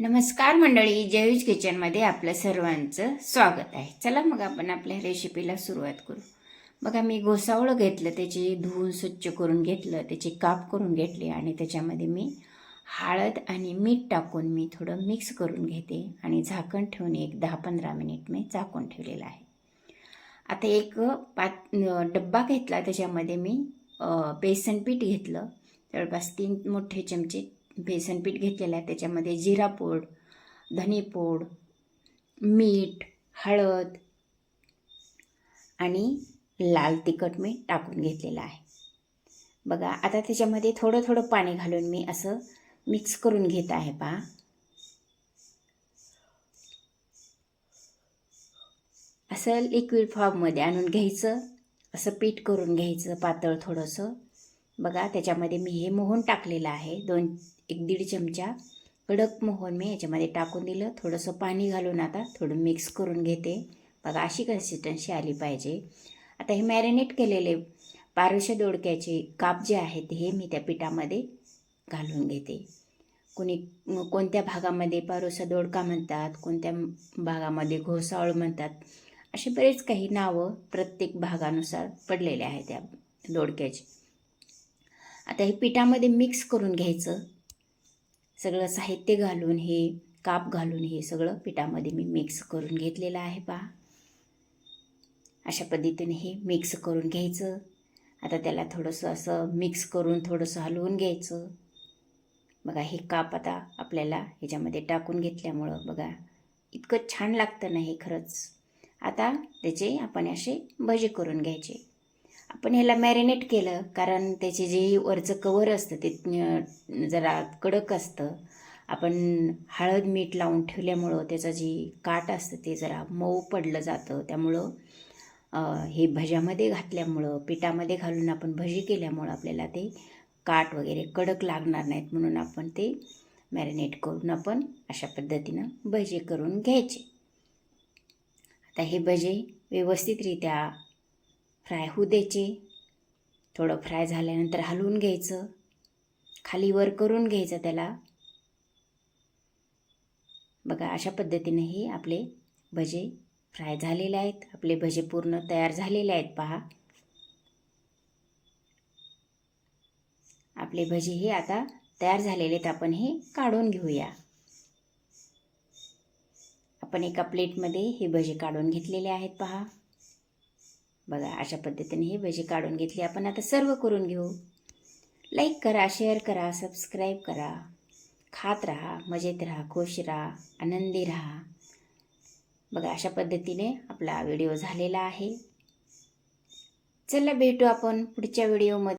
नमस्कार मंडळी जयूज किचनमध्ये आपलं सर्वांचं स्वागत आहे. चला मग आपण आपल्या रेसिपीला सुरुवात करू. बघा मी घोसावळं घेतलं त्याची धुवून स्वच्छ करून घेतलं त्याची काप करून घेतली आणि त्याच्यामध्ये मी हळद आणि मीठ टाकून मी थोडं मिक्स करून घेते आणि झाकण ठेवून एक दहा पंधरा मिनिट मी झाकून ठेवलेलं आहे. आता एक पात डब्बा घेतला त्याच्यामध्ये मी बेसन पीठ घेतलं. जवळपास तीन मोठे चमचे बेसन पीठ घेतलेलं आहे. त्याच्यामध्ये जिरा पूड धनेपूड मीठ हळद आणि लाल तिखट मी टाकून घेतलेलं आहे. बघा आता त्याच्यामध्ये थोडं थोडं पाणी घालून मी असं मिक्स करून घेत आहे पहा. असं लिक्विड फॉर्ममध्ये आणून घ्यायचं. असं पीठ करून घ्यायचं पातळ थोडंसं. बघा त्याच्यामध्ये मी हे मोहन टाकलेलं आहे. दोन एक दीड चमचा कडक मोहन मी याच्यामध्ये टाकून दिलं. थोडंसं पाणी घालून आता थोडं मिक्स करून घेते. बघा अशी कन्सिस्टन्सी आली पाहिजे. आता हे मॅरिनेट केलेले पारोशा दोडक्याचे काप जे आहेत हे मी त्या पिठामध्ये घालून घेते. कुणी कोणत्या भागामध्ये पारोसा दोडका म्हणतात कोणत्या भागामध्ये घोसाळ म्हणतात असे बरेच काही नावं प्रत्येक भागानुसार पडलेले आहेत त्या दोडक्याचे. आता हे पिठामध्ये मिक्स करून घ्यायचं. सगळं साहित्य घालून हे काप घालून हे सगळं पिठामध्ये मी मिक्स करून घेतलेलं आहे पहा. अशा पद्धतीने हे मिक्स करून घ्यायचं. आता त्याला थोडंसं असं मिक्स करून थोडंसं हलवून घ्यायचं. बघा हे काप आता आपल्याला ह्याच्यामध्ये टाकून घेतल्यामुळं बघा इतकं छान लागतं ना हे खरंच. आता त्याचे आपण असे भजे करून घ्यायचे. आपण ह्याला मॅरिनेट केलं कारण त्याचे जे वरचं कवर असतं ते जरा कडक असतं. आपण हळद मीठ लावून ठेवल्यामुळं त्याचं जी काट असतं ते जरा मऊ पडलं जातं. त्यामुळं हे भज्यामध्ये घातल्यामुळं पिठामध्ये घालून आपण भजी केल्यामुळं आपल्याला ते काट वगैरे कडक लागणार नाहीत म्हणून आपण ते मॅरिनेट करून आपण अशा पद्धतीनं भजे करून घ्यायचे. आता हे भजे व्यवस्थितरित्या फ्राय होऊ द्यायचे. थोडं फ्राय झाल्यानंतर हलवून घ्यायचं. खाली वर करून घ्यायचं त्याला. बघा अशा पद्धतीने हे आपले भजे फ्राय झालेले आहेत. आपले भजे पूर्ण तयार झालेले आहेत पहा. आपले भजे हे आता तयार झालेले आहेत. आपण हे काढून घेऊया. आपण एका प्लेटमध्ये हे भजे काढून घेतलेले आहेत पहा. बघा अशा पद्धतीने ही भजी काढून घेतली. आपण आता सर्व करून घेऊ. लाईक करा शेअर करा सबस्क्राईब करा. खात राहा मजेत राहा खुश राहा आनंदी राहा. बघा अशा पद्धतीने आपला व्हिडिओ झालेला आहे. चला भेटू आपण पुढच्या व्हिडिओमध्ये